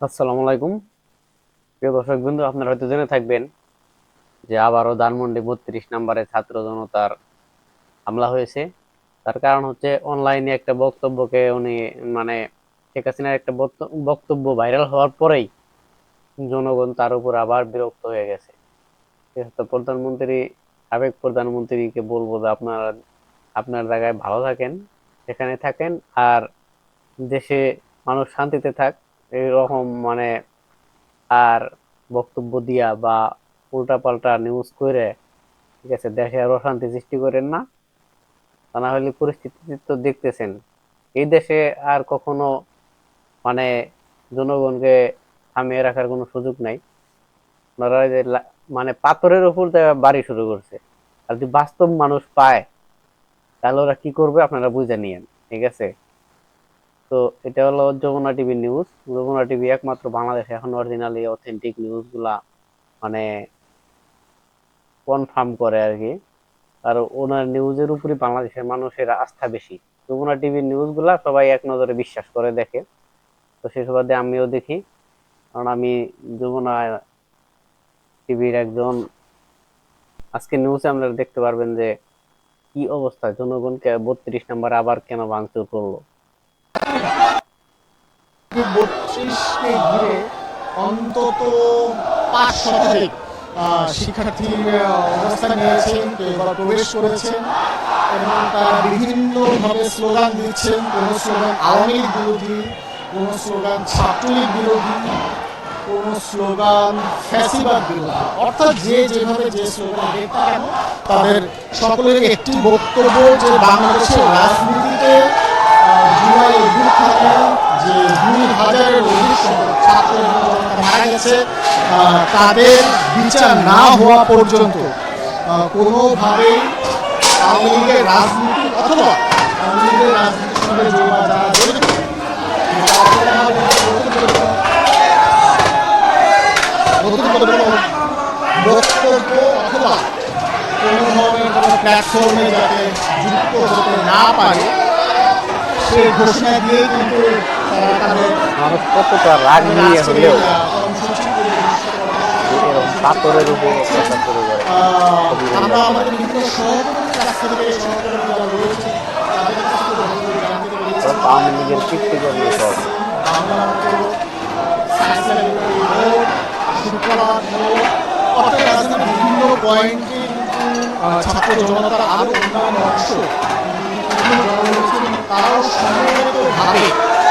আসসালামু আলাইকুম। প্রিয় দর্শক বিন্দু আপনারা হয়তো জেনে থাকবেন যে আবারও ধানমন্ডি বত্রিশ নম্বরে ছাত্র জনতার হামলা হয়েছে। তার কারণ হচ্ছে অনলাইনে একটা বক্তব্যকে উনি মানে শেখ হাসিনার একটা বক্তব্য ভাইরাল হওয়ার পরেই জনগণ তার উপর আবার বিরক্ত হয়ে গেছে। প্রধানমন্ত্রী, সাবেক প্রধানমন্ত্রীকে বলব যে আপনারা, আপনার জায়গায় ভালো থাকেন, সেখানে থাকেন, আর দেশে মানুষ শান্তিতে থাক। এরকম মানে আর বক্তব্য দিয়া বা উল্টাপাল্টা নিউজ করে ঠিক আছে, দেশে আর অশান্তি সৃষ্টি করেন না। তা না হলে পরিস্থিতি তো দেখতেছেন, এই দেশে আর কখনো মানে জনগণকে থামিয়ে রাখার কোনো সুযোগ নাই। যে মানে পাথরের উপর বাড়ি শুরু করছে, আর যদি বাস্তব মানুষ পায়, তাহলে ওরা কি করবে আপনারা বুঝে নিয়েন, ঠিক আছে? তো এটা হলো Jamuna TV news Jamuna TV একমাত্র বাংলাদেশে এখন অরিজিনালি অথেন্টিক নিউজগুলা মানে কনফার্ম করে আর কি। আর ওনার নিউজের উপরই বাংলাদেশের মানুষের আস্থা বেশি। যমুনা টিভির নিউজগুলা সবাই এক নজরে বিশ্বাস করে, দেখে। তো সেই সুবাদে আমিও দেখি। কারণ আমি যমুনা টিভির একজন, আজকে নিউজে আপনারা দেখতে পারবেন যে কি অবস্থা, জনগণকে বত্রিশ নাম্বার আবার কেন ভাঙচুর করল? বত্রিশকে ঘিরে অন্তত পাঁচ শতাধিক শিক্ষার্থী অবস্থান নিয়েছেন প্রবেশ করেছেন, এবং তারা স্লোগান দিচ্ছেন, কোন স্লোগান আওয়ামী লীগ বিরোধী স্লোগান ছাত্রলীগ বিরোধী, কোন স্লোগান ফ্যাসিবাদ বিরোধী। অর্থাৎ যে যেভাবে যে স্লোগান তাদের সকলের একটি বক্তব্য যে বাংলাদেশের রাজনীতিতে মারা তাদের বিচার না হওয়া পর্যন্ত কোনোভাবেই আওয়ামী লীগের রাজনীতি অথবা আওয়ামী লীগের রাজনীতির সঙ্গে জড়িত যারা জড়িত কোনোভাবে নতুন করে কোনো বক্তব্য অথবা কোনো ধরনের কোনো প্ল্যাটফর্মে যাতে যুক্ত হতে না পারে সেই ঘোষণা দিয়েই কিন্তু তারা তাদের রাগ নিয়ে হলেও এরকম পাথরের উপর অত্যাচার করে সব আওয়ামী লীগের কীর্তি কর্মী সব। বিভিন্ন পয়েন্টে ছাত্র জনতার আরও অন্যান্য অংশ। তারাও সমবেতভাবে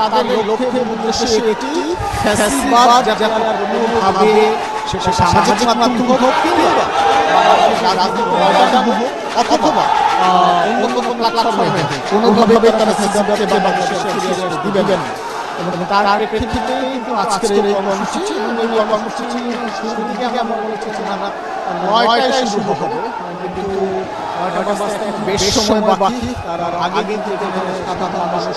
তাদের লক্ষ্যের উদ্দেশ্যে একটি ফ্যাসিবাদ যাতে কোনোভাবে সামাজিক মাধ্যম হোক কিংবা বাংলাদেশের রাজনৈতিক ময়দান হোক অথবা অন্য কোনো প্ল্যাটফর্মে কোনোভাবে তারা দিবেন এবং তার প্রেক্ষিতে কিন্তু আজকের এই কর্মসূচি এই কর্মসূচি শুরু থেকে আমরা বলেছি আমরা নয়টায় শুরু হবে। কিন্তু নয়টা বেশ সময় বাকি। তার আগে কিন্তু সাধারণ মানুষ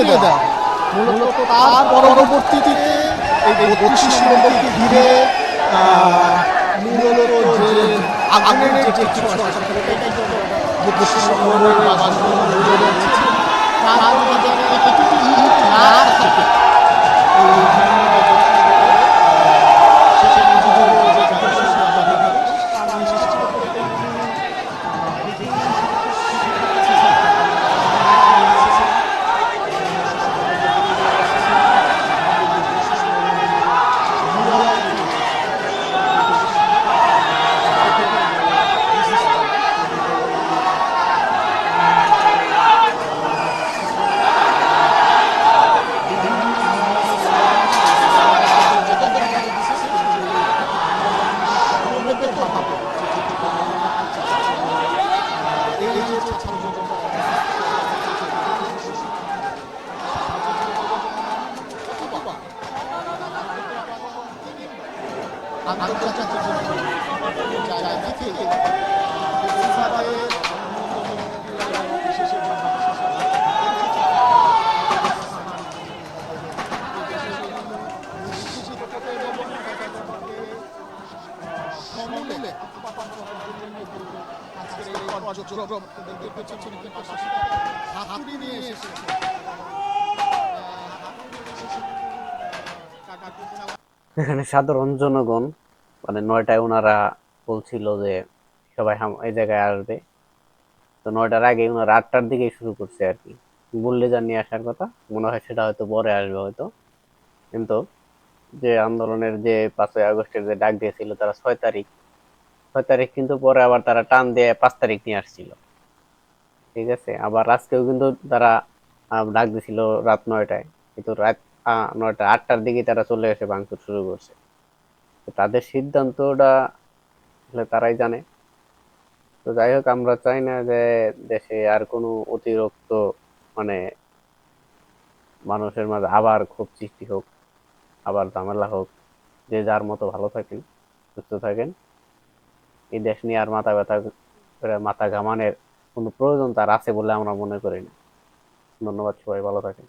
থেকে দেয়। মূলত তার পরবর্তীতে এই বত্রিশ নম্বরকে ঘিরে মূলত যে আগুনের যে কিছু বত্রিশ নম্বরের তার না থাকে এখানে সাধারণ জনগণ মানে নয়টায় ওনারা বলছিল যে সবাই এই জায়গায় আসবে। তো নয়টার আগে ওনারা আটটার দিকে শুরু করছে আর কি। বললে জানিয়ে আসার কথা, মনে হয় সেটা হয়তো পরে আসবে হয়তো। কিন্তু যে আন্দোলনের যে পাঁচই আগস্টের যে ডাক দিয়েছিল তারা ছয় তারিখ ছয় তারিখ কিন্তু পরে আবার তারা টান দিয়ে পাঁচ তারিখ নিয়ে আসছিল। ঠিক আছে? আবার আজকেও কিন্তু তারা ডাক দিছিল রাত নয়টায়। কিন্তু রাত নয়টা, আটটার দিকে তারা চলে এসে ভাঙচুর শুরু করছে। তাদের সিদ্ধান্তটা তারাই জানে। তো যাই হোক, আমরা চাই না যে দেশে আর কোনো অতিরিক্ত মানে মানুষের মাঝে আবার ক্ষোভ সৃষ্টি হোক, আবার ঝামেলা হোক, যে যার মতো ভালো থাকেন, সুস্থ থাকেন। এই দেশ নিয়ে আর মাথা ব্যথা মাথা ঘামানোর কোনো প্রয়োজন তার আছে বলে আমরা মনে করি না। ধন্যবাদ, সবাই ভালো থাকেন।